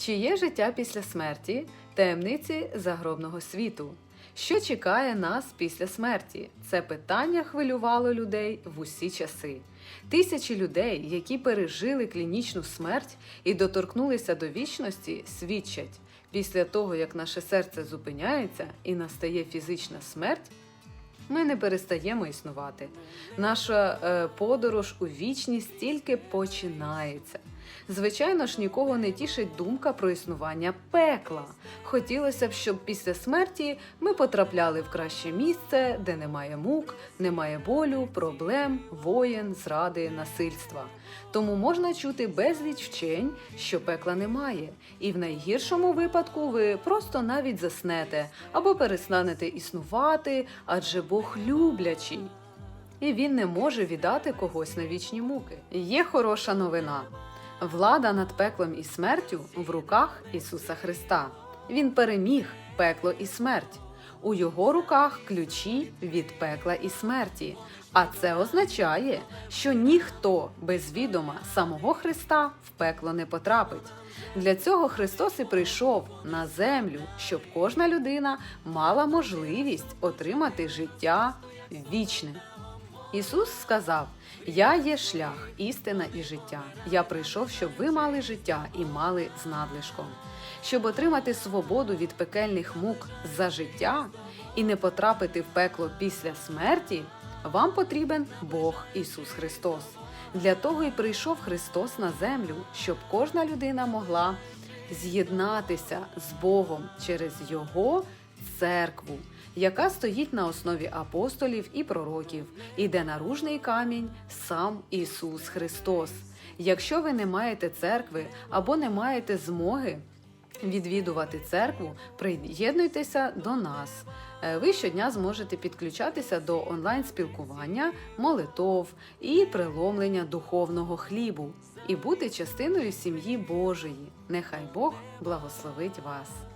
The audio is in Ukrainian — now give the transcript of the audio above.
Чи є життя після смерті, таємниці загробного світу? Що чекає нас після смерті? Це питання хвилювало людей в усі часи. Тисячі людей, які пережили клінічну смерть і доторкнулися до вічності, свідчать, після того, як наше серце зупиняється і настає фізична смерть, ми не перестаємо існувати. Наша е, подорож у вічність тільки починається. Звичайно ж, нікого не тішить думка про існування пекла. Хотілося б, щоб після смерті ми потрапляли в краще місце, де немає мук, немає болю, проблем, воєн, зради, насильства. Тому можна чути безліч вчень, що пекла немає, і в найгіршому випадку ви просто навіть заснете або перестанете існувати, адже Бог люблячий. І він не може віддати когось на вічні муки. Є хороша новина. Влада над пеклом і смертю в руках Ісуса Христа. Він переміг пекло і смерть. У його руках ключі від пекла і смерті. А це означає, що ніхто без відома самого Христа в пекло не потрапить. Для цього Христос і прийшов на землю, щоб кожна людина мала можливість отримати життя вічне. Ісус сказав: Я є шлях, істина і життя. Я прийшов, щоб ви мали життя і мали з надлишком. Щоб отримати свободу від пекельних мук за життя і не потрапити в пекло після смерті, вам потрібен Бог Ісус Христос. Для того і прийшов Христос на землю, щоб кожна людина могла з'єднатися з Богом через Його церкву, яка стоїть на основі апостолів і пророків, і де наружний камінь сам Ісус Христос. Якщо ви не маєте церкви або не маєте змоги відвідувати церкву, приєднуйтеся до нас. Е, Ви щодня зможете підключатися до онлайн-спілкування, молитов і преломлення духовного хлібу і бути частиною сім'ї Божої. Нехай Бог благословить вас.